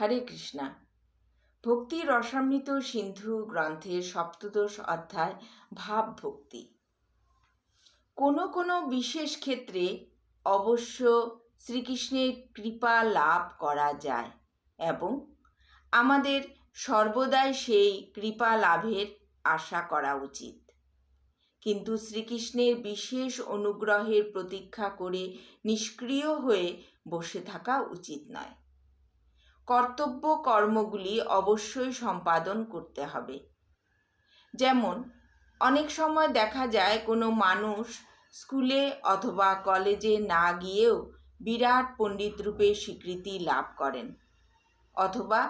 হরে কৃষ্ণা। ভক্তি রসামৃত সিন্ধু গ্রন্থের সপ্তদশ অধ্যায় ভাব ভক্তি কোনো কোনো বিশেষ ক্ষেত্রে অবশ্য শ্রীকৃষ্ণের কৃপা লাভ করা যায় এবং আমাদের সর্বদাই সেই কৃপা লাভের আশা করা উচিত। কিন্তু শ্রীকৃষ্ণের বিশেষ অনুগ্রহের প্রতীক্ষা করে নিষ্ক্রিয় হয়ে বসে থাকা উচিত নয়। কর্তব্য কর্মগুলি অবশ্যই সম্পাদন করতে হবে। যেমন, অনেক সময় দেখা যায় কোনো মানুষ স্কুলে অথবা কলেজে না গিয়েও বিরাট পণ্ডিত রূপে স্বীকৃতি লাভ করেন অথবা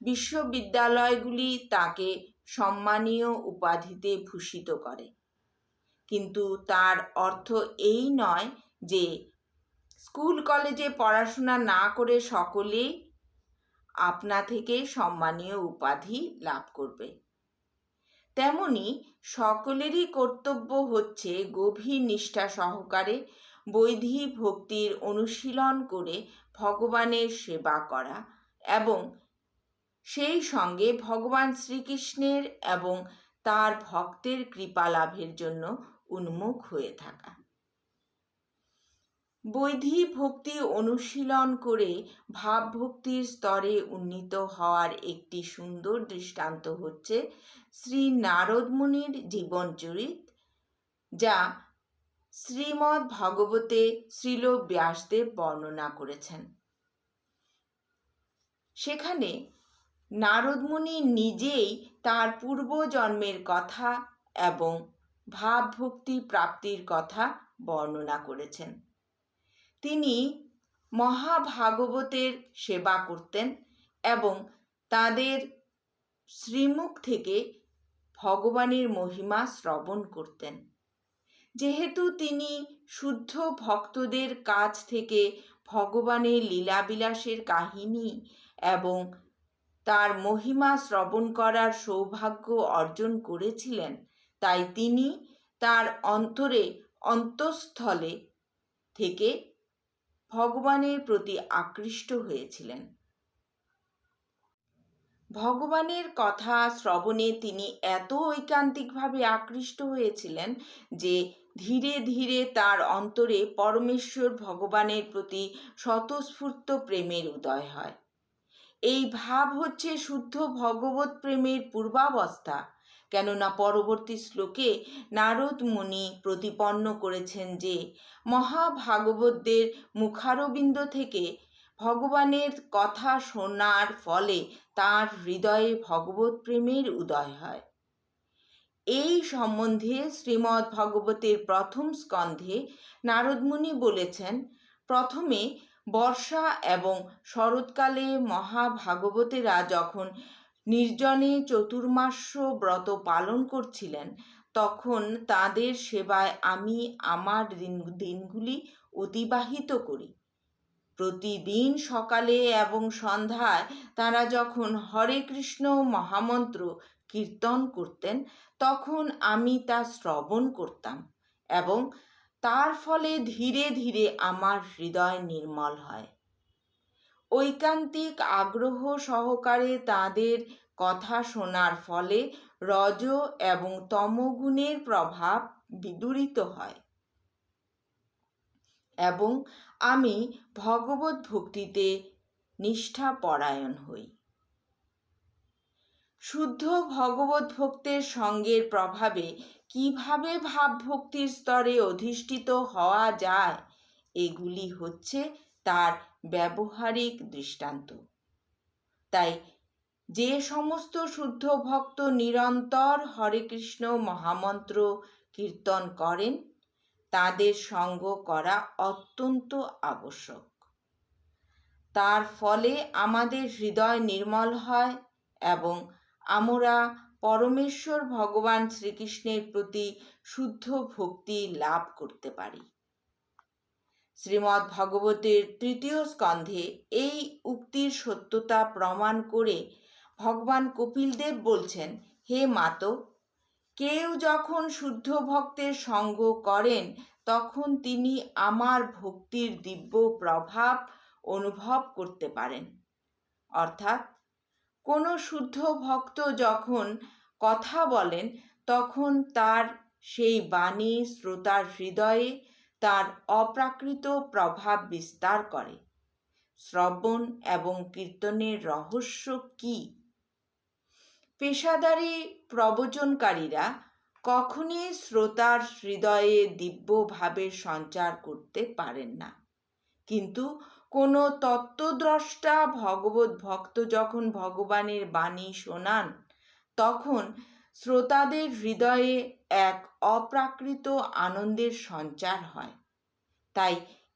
বিশ্ববিদ্যালয়গুলি তাকে সম্মানীয় উপাধিতে ভূষিত করে। কিন্তু তার অর্থ এই নয় যে স্কুল কলেজে পড়াশোনা না করে সকলেই আপনা থেকে সম্মানীয় উপাধি লাভ করবে। তেমনি সকলেরই কর্তব্য হচ্ছে গভীর নিষ্ঠা সহকারে বৈধি ভক্তির অনুশীলন করে ভগবানের সেবা করা এবং সেই সঙ্গে ভগবান শ্রীকৃষ্ণের এবং তার ভক্তের কৃপা লাভের জন্য উন্মুখ হয়ে থাকা। বৈধি ভক্তি অনুশীলন করে ভাবভক্তির স্তরে উন্নীত হওয়ার একটি সুন্দর দৃষ্টান্ত হচ্ছে শ্রী নারদমুনির জীবনচরিত যা শ্রীমদ্ ভগবতে শ্রীল ব্যাসদেব বর্ণনা করেছেন। সেখানে নারদমুনি নিজেই তার পূর্বজন্মের কথা এবং ভাবভক্তি প্রাপ্তির কথা বর্ণনা করেছেন। তিনি মহাভাগবতের সেবা করতেন এবং তাদের শ্রীমুখ থেকে ভগবানের মহিমা শ্রবণ করতেন। যেহেতু তিনি শুদ্ধ ভক্তদের কাছ থেকে ভগবানের লীলাবিলাসের কাহিনী এবং তার মহিমা শ্রবণ করার সৌভাগ্য অর্জন করেছিলেন, তাই তিনি তার অন্তরে অন্তঃস্থলে থেকে ভগবানের প্রতি আকৃষ্ট হয়েছিলেন। ভগবানের কথা শ্রবণে তিনি এত ঐকান্তিকভাবে আকৃষ্ট হয়েছিলেন যে ধীরে ধীরে তার অন্তরে পরমেশ্বর ভগবানের প্রতি স্বতঃস্ফূর্ত প্রেমের উদয় হয়। এই ভাব হচ্ছে শুদ্ধ ভগবত প্রেমের পূর্বাবস্থা। কেননা পরবর্তী শ্লোকে নারদ মুনি প্রতিপন্ন করেছেন যে, মহাভাগবতদের মুখারবিন্দ থেকে ভগবানের কথা শোনার ফলে তার হৃদয়ে ভগবত প্রেমের উদয় হয়। এই সম্বন্ধে শ্রীমদ্ ভগবতের প্রথম স্কন্ধে নারদমুনি বলেছেন, প্রথমে বর্ষা এবং শরৎকালে মহাভাগবতেরা যখন নির্জনে চতুর্মাস্য ব্রত পালন করছিলেন, তখন তাদের সেবায় আমি আমার দিন, দিনগুলি অতিবাহিত করি। প্রতিদিন সকালে এবং সন্ধ্যায় তারা যখন হরে কৃষ্ণ মহামন্ত্র কীর্তন করতেন, তখন আমি তা শ্রবণ করতাম এবং তার ফলে ধীরে ধীরে আমার হৃদয় নির্মল হয়। ঐকান্তিক আগ্রহ সহকারে তাদের কথা শোনার ফলে রজ এবং তমগুণের প্রভাব বিদূরিত হয়। এবং আমি ভগবত ভক্তিতে নিষ্ঠা পরায়ণ হই। শুদ্ধ ভগবত ভক্তের সঙ্গের প্রভাবে কীভাবে ভাবভক্তির স্তরে অধিষ্ঠিত হওয়া যায়, এগুলি হচ্ছে তার ব্যবহারিক দৃষ্টান্ত। তাই যে সমস্ত শুদ্ধ ভক্ত নিরন্তর হরে কৃষ্ণ মহামন্ত্র কীর্তন করেন, তাদের সঙ্গ করা অত্যন্ত আবশ্যক। তার ফলে আমাদের হৃদয় নির্মল হয় এবং আমরা পরমেশ্বর ভগবান শ্রীকৃষ্ণের প্রতি শুদ্ধ ভক্তি লাভ করতে পারি। শ্রীমদ্ ভগবতের তৃতীয় স্কন্ধে এই উক্তির সত্যতা প্রমাণ করে ভগবান কপিলদেব বলছেন, হে মাত, কেউ যখন শুদ্ধ ভক্তের সঙ্গ করেন, তখন তিনি আমার ভক্তির দিব্য প্রভাব অনুভব করতে পারেন। অর্থাৎ, কোনো শুদ্ধ ভক্ত যখন কথা বলেন, তখন তার সেই বাণী শ্রোতার হৃদয়ে তার অপ্রাকৃত প্রভাব বিস্তার করে। শ্রবণ এবং কীর্তনের রহস্য কি? পেশাদারী প্রবচনকারীরা কখনই শ্রোতার হৃদয়ে দিব্যভাবে সঞ্চার করতে পারেন না। কিন্তু কোনো তত্ত্বদ্রষ্টা ভগবত ভক্ত যখন ভগবানের বাণী শোনান, তখন শ্রোতাদের হৃদয়ে এক অপ্রাকৃত আনন্দের সঞ্চার হয়। তাই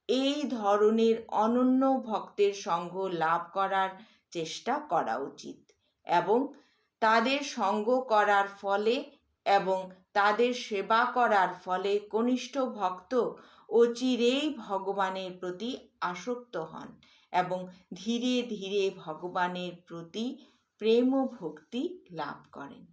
এই ধরনের অনন্য ভক্তের সঙ্গ লাভ করার চেষ্টা করা উচিত এবং তাদের সঙ্গ করার ফলে এবং তাদের সেবা করার ফলে কনিষ্ঠ ভক্ত অচিরেই ভগবানের প্রতি আসক্ত হন এবং ধীরে ধীরে ভগবানের প্রতি প্রেম ও ভক্তি লাভ করেন।